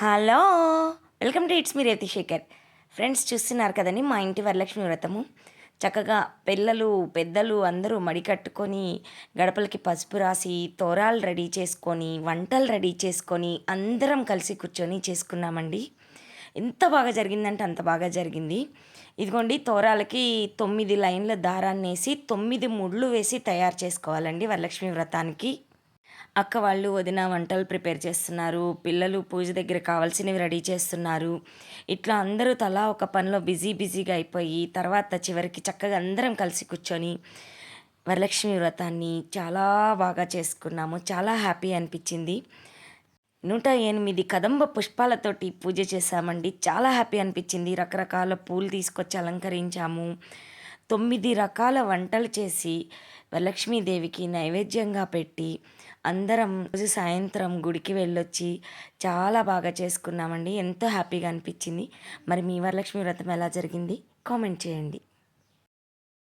Hello welcome to it's me Rethi Shekhar. Friends చూస్తున్నారు కదండి మా ఇంటి వరలక్ష్మి వ్రతము. చక్కగా పిల్లలు పెద్దలు అందరూ మడి కట్టుకొని గడపలకి పసుపు రాసి తోరాలు రెడీ చేసుకొని వంటలు రెడీ చేసుకొని అందరం కలిసి కూర్చొని చేసుకున్నామండి. ఎంత బాగా జరిగిందంటే అంత బాగా జరిగింది. ఇదిగోండి తోరాలకి తొమ్మిది లైన్ల దారాన్ని వేసి తొమ్మిది ముళ్ళు వేసి తయారు చేసుకోవాలండి వరలక్ష్మి వ్రతానికి. అక్క వాళ్ళు వదిన వంటలు ప్రిపేర్ చేస్తున్నారు పిల్లలు పూజ దగ్గర కావాల్సినవి రెడీ చేస్తున్నారు. ఇట్లా అందరూ తలా ఒక పనిలో బిజీ బిజీగా అయిపోయి తర్వాత చివరికి చక్కగా అందరం కలిసి కూర్చొని వరలక్ష్మి వ్రతాన్ని చాలా బాగా చేసుకున్నాము. చాలా హ్యాపీ అనిపించింది. నూట ఎనిమిది కదంబ పుష్పాలతోటి పూజ చేశామండి. చాలా హ్యాపీ అనిపించింది. రకరకాల పూలు తీసుకొచ్చి అలంకరించాము. తొమ్మిది రకాల వంటలు చేసి వరలక్ష్మీదేవికి నైవేద్యంగా పెట్టి అందరం రోజు సాయంత్రం గుడికి వెళ్ళొచ్చి చాలా బాగా చేసుకున్నామండి. ఎంతో హ్యాపీగా అనిపించింది. మరి మీ వరలక్ష్మి వ్రతం ఎలా జరిగింది? కామెంట్ చేయండి.